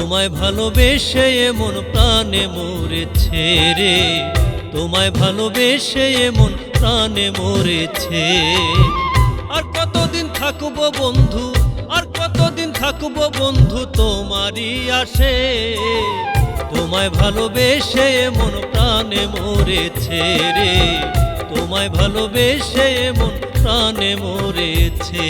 তোমায় ভালোবেসে মন প্রাণে মরেছে রে। তোমায় ভালোবেসে মন প্রাণে মরেছে। আর কতদিন থাকব বন্ধু, আর কতদিন থাকব বন্ধু তোমারই আসে। তোমায় ভালোবেসে মন প্রাণে মরেছে রে। তোমায় ভালোবেসে মন প্রাণে মরেছে।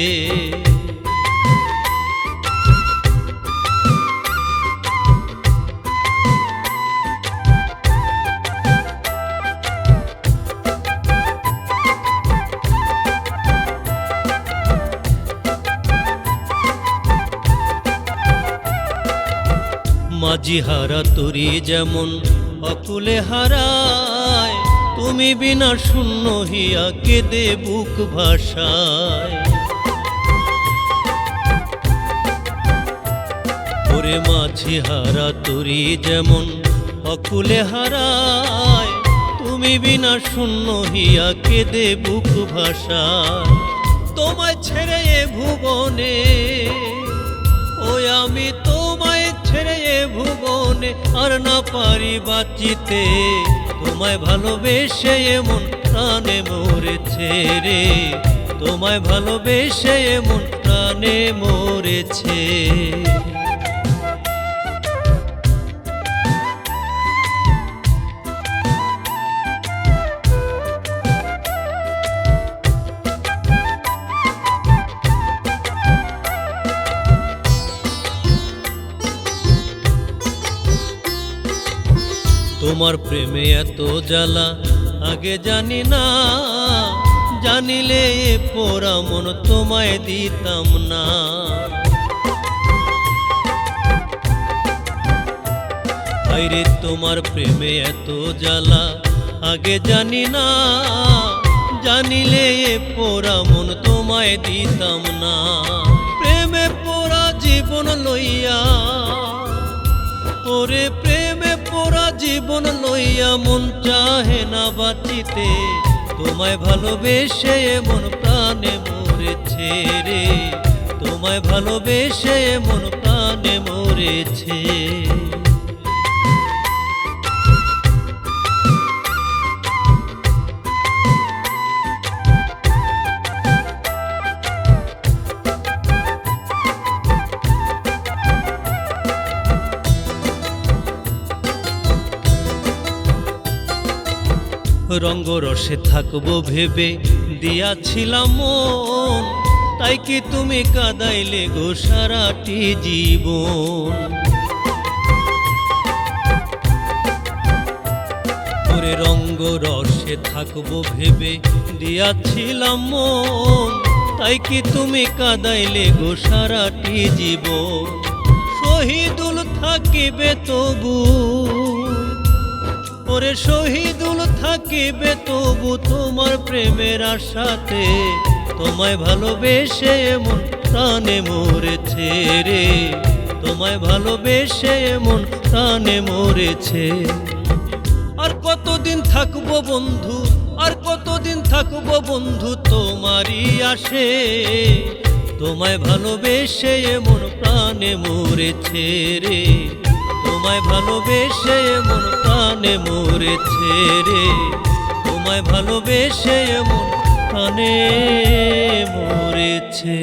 মাঝি হারা তরি যেমন অকুলে হারায়, তুমি বিনা শূন্য হিয়া কেঁদে বুক ভাষায় ওরে মাঝি হারা তরি যেমন অকুলে হারায়, তুমি বিনা শূন্য হিয়া কেঁদে বুক ভাষায় তোমায় ছেড়ে ভুবনে, ওই আমি তোমায় ছেড়ে এ ভুবনে আর না পারি বাঁচিতে। তোমায় ভালোবেসে এমন প্রাণে মরেছে রে তোমায় ভালোবেসে এমন প্রাণে মরেছে। তোমার প্রেমে এত জ্বালা, আগে জানি না, জানিলে পোড়া মন তোমায় দিতাম না। আইরে তোমার প্রেমে এত জ্বালা, আগে জানি না, জানিলে পোড়া মন তোমায় দিতাম না। প্রেমে পোড়া জীবন লইয়া, ওরে প্রেমে জীবন লইয়া মন চাহে না বাঁচিতে। তোমায় ভালোবেসে মন প্রাণে মরেছে রে। তোমায় ভালোবেসে মন প্রাণে মরেছে। রঙ্গরসে থাকব ভেবে দিয়াছিলাম তাই কি তুমি কাদাইলে গো সারাটি জীবন? রঙ্গ রসে থাকব ভেবে দিয়াছিলাম তাই কি তুমি কাদাইলে গো সারাটি জীবন? শহীদুল থাকিবে তবু। ওরে শহীদুল থাকিবে তবু তোমার প্রেমের আশাতে। তোমায় ভালোবেসে মন প্রাণে মরেছে রে। তোমায় ভালোবেসে মন প্রাণে মরেছে। আর কতদিন থাকব বন্ধু, আর কতদিন থাকব বন্ধু তোমারই আসে। তোমায় ভালোবেসে মন প্রাণে মরেছে রে। তোমায় ভালোবেসে মন প্রাণে মরেছে রে। তোমায় ভালোবেসে মন প্রাণে মরেছে।